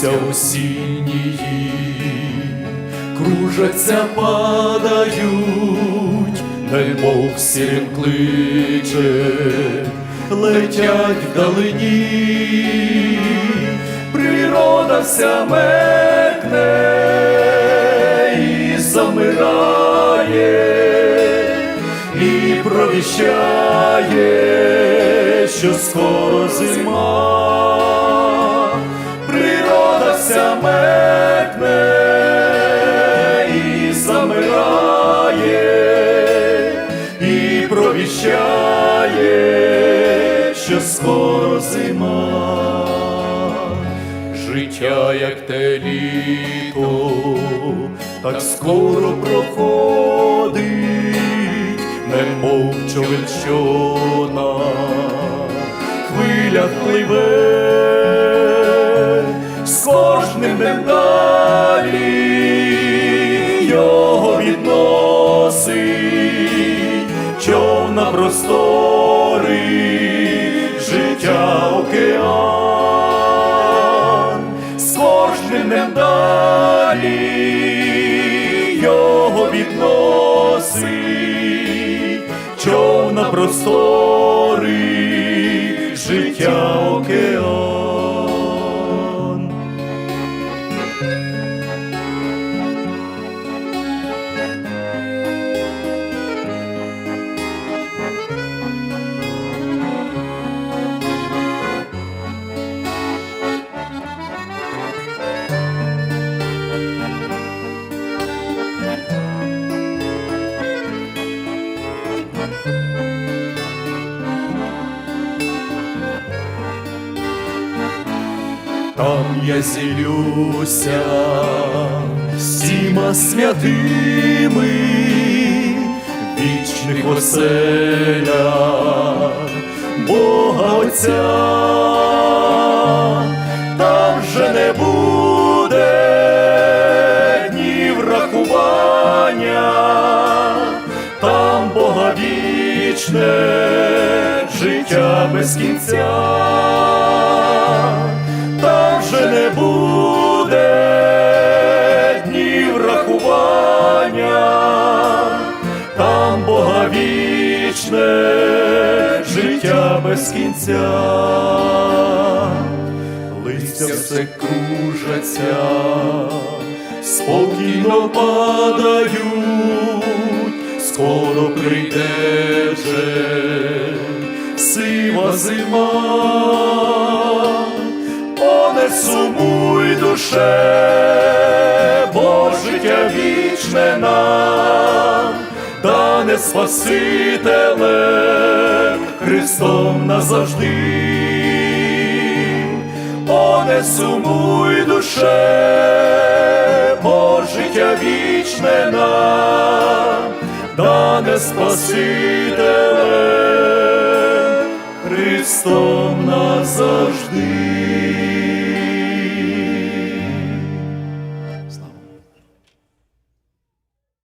Листя осіннії кружаться, падають, немов сірим кличе, летять вдалині, природа вся мекне і замирає, і провіщає, що скоро зима провіщає, що скоро зима, життя, як те літо, так скоро проходить, немов човен що на пливе, з кожним днем простори, життя океан, з кожним далі його відносить, човна простори, життя Там я зілюся всіма святими, вічних оселях Бога Отця, там вже не буде днів рахування, там Бога вічне життя без кінця вічне життя без кінця, листя все кружаться, спокійно падають, скоро прийде вже сива зима. О, не сумуй душе, бо життя вічне нам, дане Спасителем Христом назавжди. О, не сумуй душе, бо життя вічне нам, дане Спасителем Христом назавжди.